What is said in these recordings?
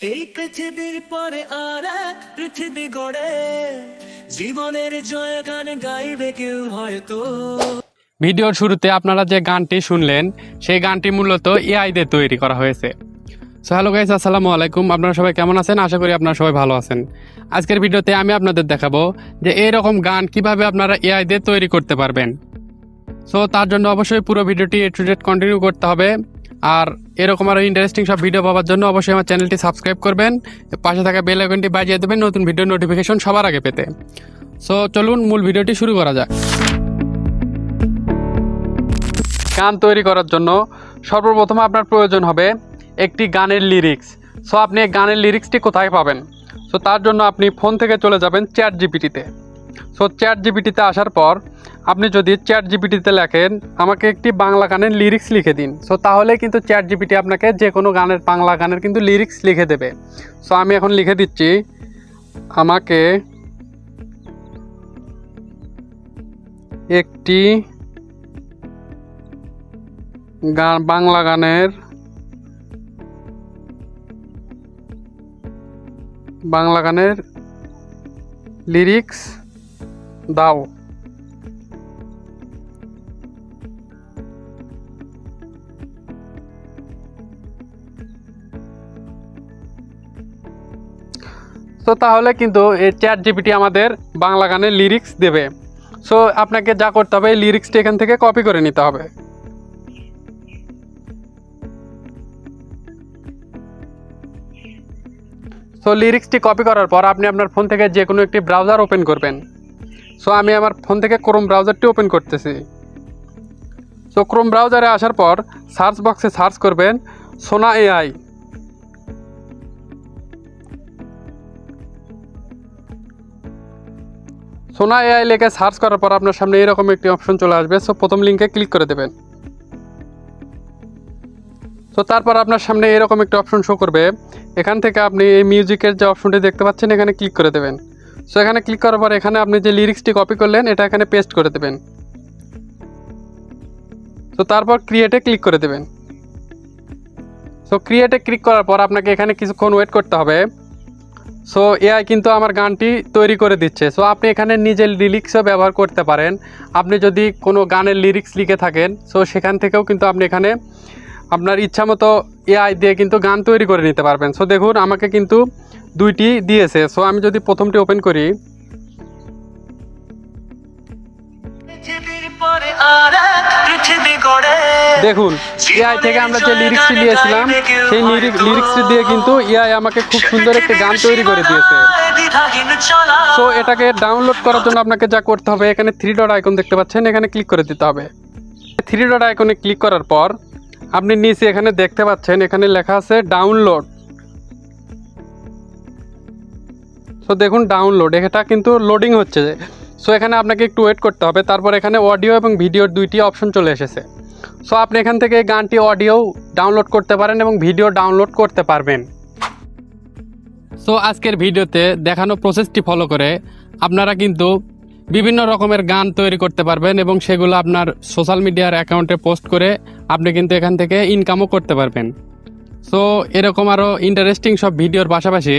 এই পৃথিবীর পরে আর এক পৃথিবী গড়ে। জীবনের জয় গান গাইবে কেউ হয়তো। ভিডিওর শুরুতে আপনারা যে গানটি শুনলেন, সেই গানটি মূলত এআই দিয়ে তৈরি করা হয়েছে। সো হ্যালো গাইস আসসালামু আলাইকুম। আপনারা সবাই কেমন আছেন? আশা করি আপনারা সবাই ভালো আছেন। আজকের ভিডিওতে আমি আপনাদের দেখাবো যে এরকম গান কীভাবে আপনারা এআই দিয়ে তৈরি করতে পারবেন। সো তার জন্য অবশ্যই পুরো ভিডিওটি এ টু ডেট কন্টিনিউ করতে হবে। আর এরকম আরও ইন্টারেস্টিং সব ভিডিও পাওয়ার জন্য অবশ্যই আমার চ্যানেলটি সাবস্ক্রাইব করবেন। পাশে থাকা বেল আইকনটি বাজিয়ে দেবেন নতুন ভিডিও নোটিফিকেশন সবার আগে পেতে। সো চলুন মূল ভিডিওটি শুরু করা যাক। গান তৈরি করার জন্য সর্বপ্রথম আপনার প্রয়োজন হবে একটি গানের লিরিক্স সো আপনি গানের লিরিক্সটি কোথায় পাবেন? সো তার জন্য আপনি ফোন থেকে চলে যাবেন চ্যাট জিপিটিতে সো চ্যাট জিপিটিতে আসার পর আপনি যদি চ্যাট জিপিটিতে লেখেন, আমাকে একটি বাংলা গানের লিরিক্স লিখে দিন। সো তাহলে কিন্তু চ্যাট জিপিটি আপনাকে যে কোনো গানের, বাংলা গানের কিন্তু লিরিক্স লিখে দেবে। সো আমি এখন লিখে দিচ্ছি, আমাকে একটি গান, বাংলা গানের বাংলা গানের লিরিক্স দাও। তো তাহলে কিন্তু এই চ্যাট জিপিটি আমাদের বাংলা গানের লিরিক্স দেবে। সো আপনাকে যা করতে হবে, এই লিরিক্সটি এখান থেকে কপি করে নিতে হবে। সো লিরিক্সটি কপি করার পর আপনি আপনার ফোন থেকে যে কোনো একটি ব্রাউজার ওপেন করবেন। সো আমি আমার ফোন থেকে ক্রোম ব্রাউজারটি ওপেন করতেছি। সো ক্রোম ব্রাউজারে আসার পর সার্চ বক্সে সার্চ করবেন সোনা এআই সোনা এআই লেখে সার্চ করার পর আপনার সামনে এরকম একটি অপশন চলে আসবে। সো প্রথম লিঙ্কে ক্লিক করে দেবেন। তো তারপর আপনার সামনে এরকম একটি অপশন শো করবে। এখান থেকে আপনি এই মিউজিকের যে অপশনটি দেখতে পাচ্ছেন, এখানে ক্লিক করে দেবেন। সো এখানে ক্লিক করার পর এখানে আপনি যে লিরিক্সটি কপি করলেন, এটা এখানে পেস্ট করে দেবেন। তো তারপর ক্রিয়েটে ক্লিক করে দেবেন। সো ক্রিয়েটে ক্লিক করার পর আপনাকে এখানে কিছুক্ষণ ওয়েট করতে হবে। সো এআই কিন্তু আমার গানটি তৈরি করে দিচ্ছে। সো আপনি এখানে নিজের লিরিক্সও ব্যবহার করতে পারেন। আপনি যদি কোনো গানের লিরিক্স লিখে থাকেন সো সেখান থেকেও কিন্তু আপনি এখানে আপনার ইচ্ছা মতো এআই দিয়ে কিন্তু গান তৈরি করে নিতে পারবেন। সো দেখুন, আমাকে কিন্তু দুইটি দিয়েছে। সো আমি যদি প্রথমটি ওপেন করি। পরে আর দেখুন এআই থেকে আমরা যে লিরিক্সটি নিয়েছিলাম সেই লিরিক্সটি দিয়ে কিন্তু এআই আমাকে খুব সুন্দর একটি গান তৈরি করে দিয়েছে। সো এটাকে ডাউনলোড করার জন্য আপনাকে যা করতে হবে এখানে থ্রি ডট আইকন দেখতে পাচ্ছেন এখানে ক্লিক করে দিতে হবে। থ্রি ডট আইকনে ক্লিক করার পর আপনি নিচে এখানে দেখতে পাচ্ছেন এখানে লেখা আছে ডাউনলোড সো দেখুন ডাউনলোড এটা কিন্তু লোডিং হচ্ছে। সো এখানে আপনাকে একটু ওয়েট করতে হবে। তারপর এখানে অডিও এবং ভিডিওর দুইটি অপশন চলে এসেছে। সো আপনি এখান থেকে গানটি অডিও ডাউনলোড করতে পারেন এবং ভিডিও ডাউনলোড করতে পারবেন। সো আজকের ভিডিওতে দেখানো প্রসেসটি ফলো করে আপনারা কিন্তু বিভিন্ন রকমের গান তৈরি করতে পারবেন এবং সেগুলো আপনার সোশ্যাল মিডিয়ার অ্যাকাউন্টে পোস্ট করে আপনি কিন্তু এখান থেকে ইনকামও করতে পারবেন। সো এরকম আরও ইন্টারেস্টিং সব ভিডিওর পাশাপাশি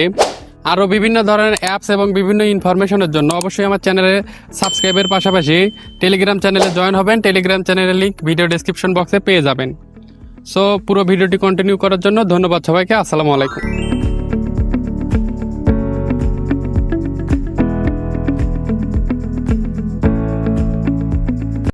আরও বিভিন্ন ধরনের অ্যাপস এবং বিভিন্ন ইনফরমেশনের জন্য অবশ্যই আমার চ্যানেলে সাবস্ক্রাইবের পাশাপাশি টেলিগ্রাম চ্যানেলে জয়েন হবেন। টেলিগ্রাম চ্যানেলের লিঙ্ক ভিডিও ডিসক্রিপশন বক্সে পেয়ে যাবেন। সো পুরো ভিডিওটি কন্টিনিউ করার জন্য ধন্যবাদ সবাইকে। আসসালামু আলাইকুম।